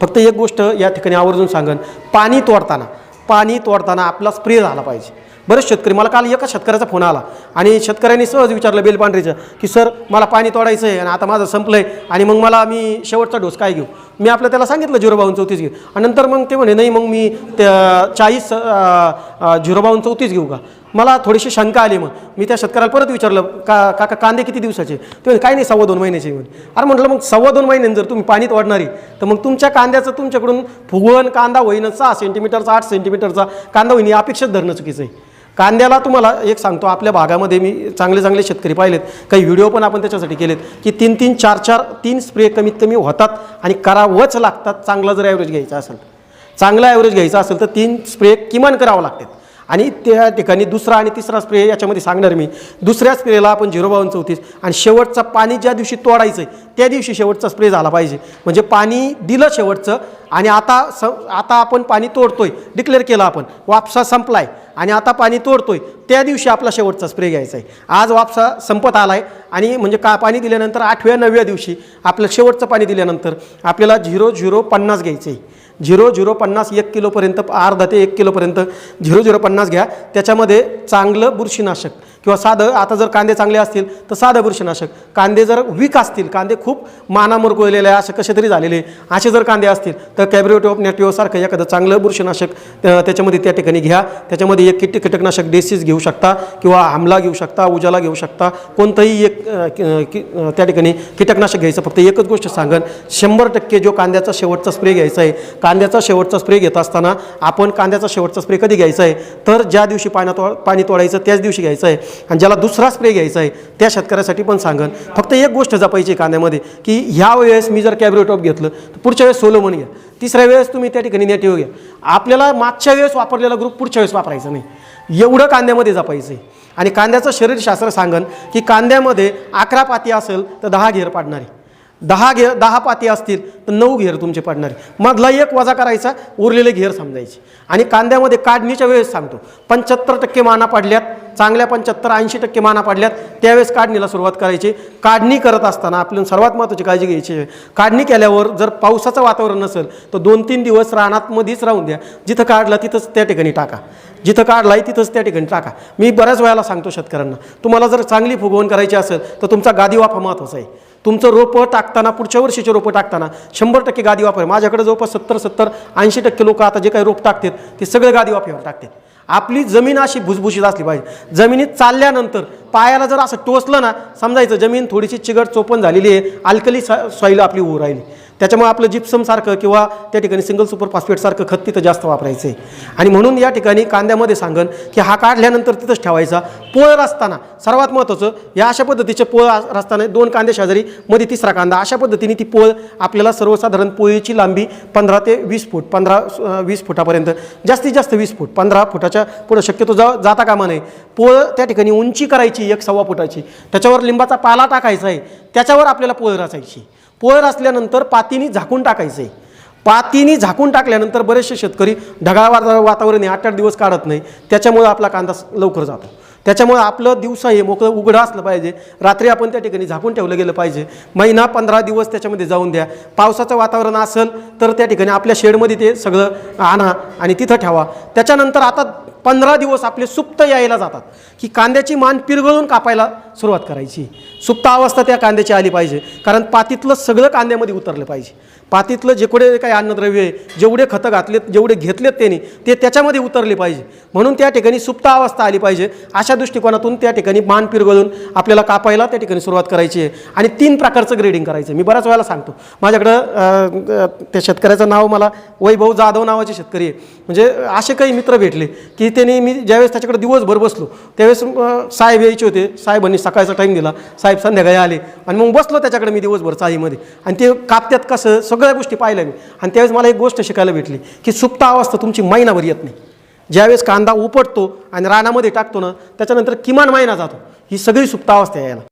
फक्त एक गोष्ट या ठिकाणी आवर्जून सांगन. पाणी तोडताना पाणी तोडताना आपला स्प्रे झाला पाहिजे. बरेच शेतकरी मला काल एका शेतकऱ्याचा फोन आला आणि शेतकऱ्यांनी सहज विचारलं बेलपांढरीचं की सर मला पाणी तोडायचं आहे आणि आता माझं संपलं आहे आणि मग मला मी शेवटचा डोस काय घेऊ? मी आपलं त्याला सांगितलं झिरो बावन्न चौतीस घेऊ आणि नंतर मग ते म्हणे नाही मग मी त्या चाळीस झिरो बावन्न चौतीस घेऊ का? मला थोडीशी शंका आली मग. मी त्या शेतकऱ्याला परत विचारलं का काका कांदे किती दिवसाचे? ते काय नाही सव्वा दोन महिन्याचे. म्हणे. अरे म्हटलं मग सव्वा दोन महिन्यांनी जर तुम्ही पाणीत वाढणारी तर मग तुमच्या कांद्याचं तुमच्याकडून फुगवण कांदा होईन सहा सेंटीमीटरचा आठ सेंटीमीटरचा कांदा होईन अपेक्षित धरणं चुकीचं आहे. कांद्याला तुम्हाला एक सांगतो आपल्या भागामध्ये मी चांगले चांगले शेतकरी पाहिलेत. काही व्हिडिओ पण आपण त्याच्यासाठी केलेत की तीन तीन चार चार तीन स्प्रे कमीत कमी होतात आणि करावंच लागतात चांगला जर ॲव्हरेज घ्यायचा असेल. चांगला ॲव्हरेज घ्यायचा असेल तर तीन स्प्रे किमान करावं लागतात. आणि त्या ठिकाणी दुसरा आणि तिसरा स्प्रे याच्यामध्ये सांगणार मी. दुसऱ्या स्प्रेला आपण झिरो बावन्न चौतीस आणि शेवटचा पाणी ज्या दिवशी तोडायचं आहे त्या दिवशी शेवटचा स्प्रे झाला पाहिजे. म्हणजे पाणी दिलं शेवटचं आणि आता स आता आपण पाणी तोडतोय डिक्लेअर केलं आपण. वापसा संपलाय आणि आता पाणी तोडतोय त्या दिवशी आपला शेवटचा स्प्रे घ्यायचा आहे. आज वापसा संपत आला आहे आणि म्हणजे का पाणी दिल्यानंतर आठव्या नवव्या दिवशी आपलं शेवटचं पाणी दिल्यानंतर आपल्याला झिरो झिरो पन्नास घ्यायचं आहे. झिरो झिरो पन्नास एक किलोपर्यंत अर्धा ते एक किलोपर्यंत झिरो झिरो पन्नास घ्या. त्याच्यामध्ये चांगलं बुरशीनाशक. किंवा साधं आता जर कांदे चांगले असतील तर साधं बुरशीनाशक. कांदे जर वीक असतील कांदे खूप माना मुरगळलेले आहे असे कसे तरी झालेले असे जर कांदे असतील तर कॅब्रिओटो नेटिओसारखं एखादं चांगलं बुरशीनाशक त्याच्यामध्ये त्या ठिकाणी घ्या. त्याच्यामध्ये एक किट कीटकनाशक डेसीज घेऊ शकता किंवा आमला घेऊ शकता उजाला घेऊ शकता. कोणतंही एक त्या ठिकाणी कीटकनाशक घ्यायचं फक्त एकच गोष्ट सांगन. शंभर टक्के जो कांद्याचा शेवटचा स्प्रे घ्यायचा आहे कांद्याचा शेवटचा स्प्रे घेत असताना आपण कांद्याचा शेवटचा स्प्रे कधी घ्यायचा आहे? तर ज्या दिवशी पाण्यात पाणी तोडायचं त्याच दिवशी घ्यायचं आहे. आणि ज्याला दुसरा स्प्रे घ्यायचा आहे त्या शेतकऱ्यासाठी पण सांगन. फक्त एक गोष्ट जपायची कांद्यामध्ये की ह्या वेळेस मी जर कॅब्रिओटॉप घेतलं तर पुढच्या वेळेस सोलो घ्या. तिसऱ्या वेळेस तुम्ही त्या ठिकाणी नेटिव्ह घ्या. आपल्याला मागच्या वेळेस वापरलेला ग्रुप पुढच्या वेळेस वापरायचा नाही. एवढं कांद्यामध्ये जपायचं आहे. आणि कांद्याचं शरीरशास्त्र सांगन की कांद्यामध्ये अकरा पाती असेल तर दहा घेर पाडणारी दहा घेर दहा पाती असतील तर नऊ घेर तुमचे पडणारे मधला एक वजा करायचा उरलेले घेर समजायचे. आणि कांद्यामध्ये काढणीच्या वेळेस सांगतो पंच्याहत्तर टक्के माना पडल्यात चांगल्या पंच्याहत्तर ऐंशी टक्के माना पडल्यात. त्यावेळेस काढणीला सुरुवात करायची. काढणी करत असताना आपल्याला सर्वात महत्त्वाची काळजी घ्यायची. काढणी केल्यावर जर पावसाचं वातावरण नसेल तर दोन तीन दिवस रानातमध्येच राहून द्या. जिथं काढला तिथंच त्या ठिकाणी टाका. जिथं काढलाय तिथंच त्या ठिकाणी टाका. मी बऱ्याच वेळेला सांगतो शेतकऱ्यांना तुम्हाला जर चांगली फुगवण करायची असेल तर तुमचा गादी वाफा महत्त्वाचा आहे. तुमचं रोपं टाकताना पुढच्या वर्षीचे रोपं टाकताना शंभर टक्के गादी वापर माझ्याकडे जवळपास सत्तर सत्तर ऐंशी टक्के लोक आता जे काही रोप टाकतात ते सगळे गादी वाफेवर टाकतात. आपली जमीन अशी भुसभुशीत असली पाहिजे. जमिनीत चालल्यानंतर पायाला जर असं टोचलं ना समजायचं जमीन थोडीशी चिगट चोपण झालेली आहे अल्कली सॉईल आपली होऊ राहिली. त्याच्यामुळे आपलं जिप्समसारखं किंवा त्या ठिकाणी सिंगल सुपर फॉस्फेटसारखं खत तिथं जास्त वापरायचं. आहे आणि म्हणून या ठिकाणी कांद्यामध्ये सांगन की हा काढल्यानंतर तिथंच ठेवायचा. पोळ रचताना सर्वात महत्त्वाचं या अशा पद्धतीचे पोळ रचताना दोन कांदे शेजारी मध्ये तिसरा कांदा. अशा पद्धतीने ती पोळ आपल्याला सर्वसाधारण पोळीची लांबी पंधरा ते वीस फूट पंधरा वीस फुटापर्यंत जास्तीत जास्त वीस फूट पंधरा फुटाच्या पुढं शक्यतो जा जाता कामा नये. पोळ त्या ठिकाणी उंची करायची एक सव्वा फुटाची. त्याच्यावर लिंबाचा पाला टाकायचा आहे. त्याच्यावर आपल्याला पोळ रचायची. पोयर असल्यानंतर पातीनी झाकून टाकायचं. आहे पातीनी झाकून टाकल्यानंतर बरेचसे शेतकरी ढगाळ वातावरण आहे आठ आठ दिवस काढत नाही. त्याच्यामुळे आपला कांदा लवकर जातो. त्याच्यामुळे आपलं दिवसा हे मोकळं उघडं असलं पाहिजे. रात्री आपण त्या ठिकाणी झाकून ठेवलं गेलं पाहिजे. महिना पंधरा दिवस त्याच्यामध्ये जाऊन द्या. पावसाचं वातावरण असेल तर त्या ठिकाणी आपल्या शेडमध्ये ते सगळं आणा आणि तिथं ठेवा. त्याच्यानंतर आता पंधरा दिवस आपले सुप्त यायला जातात. की कांद्याची मान पिरगळून कापायला सुरुवात करायची. सुप्त अवस्था त्या कांद्याची आली पाहिजे. कारण पातीतलं सगळं कांद्यामध्ये उतरलं पाहिजे. पातीतलं जे कुठे काही अन्नद्रव्य आहे जेवढे खतं घातलेत जेवढे घेतलेत त्यांनी ते त्याच्यामध्ये उतरले पाहिजे. म्हणून त्या ठिकाणी सुप्त अवस्था आली पाहिजे. अशा दृष्टिकोनातून त्या ठिकाणी मान पिरगळून आपल्याला कापायला त्या ठिकाणी सुरुवात करायची आहे. आणि तीन प्रकारचं ग्रेडिंग करायचं मी बऱ्याच वेळेला सांगतो. माझ्याकडं त्या शेतकऱ्याचं नाव मला वैभव जाधव नावाचे शेतकरी आहे. म्हणजे असे काही मित्र भेटले की त्याने मी ज्यावेळेस त्याच्याकडे दिवसभर बसलो त्यावेळेस साहेब यायचे होते. साहेबांनी सकाळचा टाईम दिला. साहेब संध्याकाळी आले. आणि मग बसलो त्याच्याकडे मी दिवसभर चाळीमध्ये. आणि ते कापत्यात कसं सगळ्या गोष्टी पाहिल्या मी. आणि त्यावेळेस मला एक गोष्ट शिकायला भेटली की सुप्त अवस्था तुमची महिनाभर येत नाही. ज्यावेळेस कांदा उपटतो आणि रानामध्ये टाकतो ना त्याच्यानंतर किमान महिना जातो. ही सगळी सुप्त अवस्था आहे